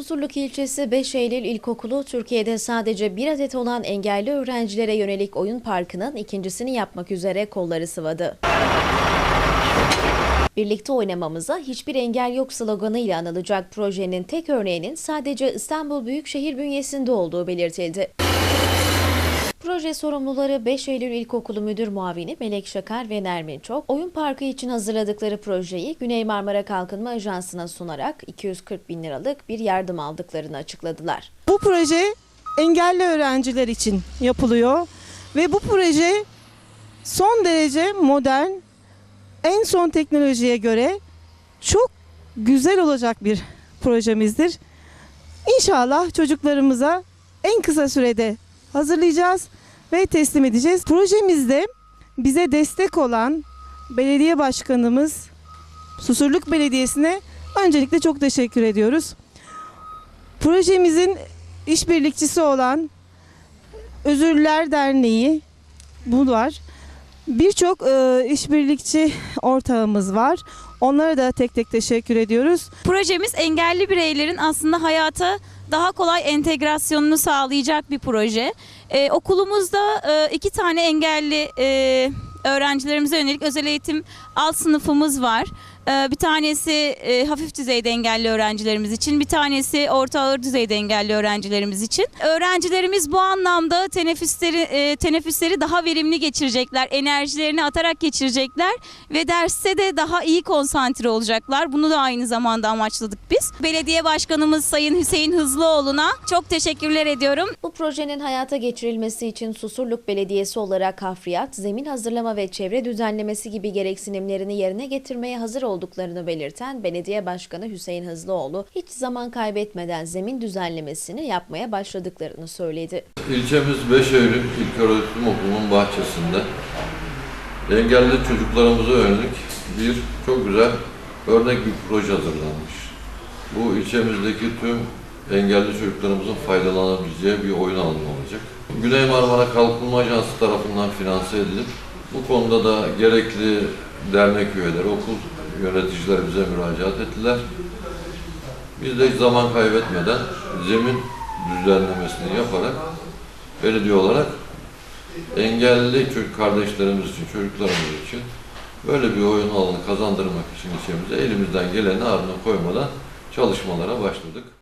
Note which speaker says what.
Speaker 1: Susurluk ilçesi 5 Eylül İlkokulu Türkiye'de sadece bir adet olan engelli öğrencilere yönelik oyun parkının ikincisini yapmak üzere kolları sıvadı. Birlikte oynamamıza hiçbir engel yok sloganıyla anılacak projenin tek örneğinin sadece İstanbul Büyükşehir bünyesinde olduğu belirtildi. Proje sorumluları 5 Eylül İlkokulu Müdür Muavini Melek Şakar ve Nermin Çok, oyun parkı için hazırladıkları projeyi Güney Marmara Kalkınma Ajansı'na sunarak 240 bin liralık bir yardım aldıklarını açıkladılar.
Speaker 2: Bu proje engelli öğrenciler için yapılıyor ve bu proje son derece modern, en son teknolojiye göre çok güzel olacak bir projemizdir. İnşallah çocuklarımıza en kısa sürede hazırlayacağız ve teslim edeceğiz. Projemizde bize destek olan belediye başkanımız Susurluk Belediyesi'ne öncelikle çok teşekkür ediyoruz. Projemizin işbirlikçisi olan Özürler Derneği bu var. Birçok e, işbirlikçi ortağımız var. Onlara da tek tek teşekkür ediyoruz.
Speaker 3: Projemiz engelli bireylerin aslında hayata daha kolay entegrasyonunu sağlayacak bir proje. Ee, okulumuzda e, iki tane engelli e, öğrencilerimize yönelik özel eğitim alt sınıfımız var. Ee, bir tanesi e, hafif düzeyde engelli öğrencilerimiz için, bir tanesi orta ağır düzeyde engelli öğrencilerimiz için. Öğrencilerimiz bu anlamda teneffüsleri e, teneffüsleri daha verimli geçirecekler, enerjilerini atarak geçirecekler ve derste de daha iyi konsantre olacaklar. Bunu da aynı zamanda amaçladık biz. Belediye Başkanımız Sayın Hüseyin Hızlıoğlu'na çok teşekkürler ediyorum.
Speaker 1: Bu projenin hayata geçirilmesi için Susurluk Belediyesi olarak hafriyat, zemin hazırlama ve çevre düzenlemesi gibi gereksinimlerini yerine getirmeye hazır olduklarını belirten Belediye Başkanı Hüseyin Hızlıoğlu, hiç zaman kaybetmeden zemin düzenlemesini yapmaya başladıklarını söyledi.
Speaker 4: İlçemiz 5 Eylül İlköğretim Okulu'nun bahçesinde engelli çocuklarımıza yönelik bir çok güzel örnek bir proje hazırlanmış. Bu ilçemizdeki tüm engelli çocuklarımızın faydalanabileceği bir oyun alanı olacak. Güney Marmara Kalkınma Ajansı tarafından finanse edilip bu konuda da gerekli dernek üyeleri, okul yöneticileri bize müracaat ettiler. Biz de zaman kaybetmeden zemin düzenlemesini yaparak belediye olarak engelli çocuk kardeşlerimiz için, çocuklarımız için böyle bir oyun alanı kazandırmak için ilçemize elimizden geleni ardına koymadan çalışmalara başladık.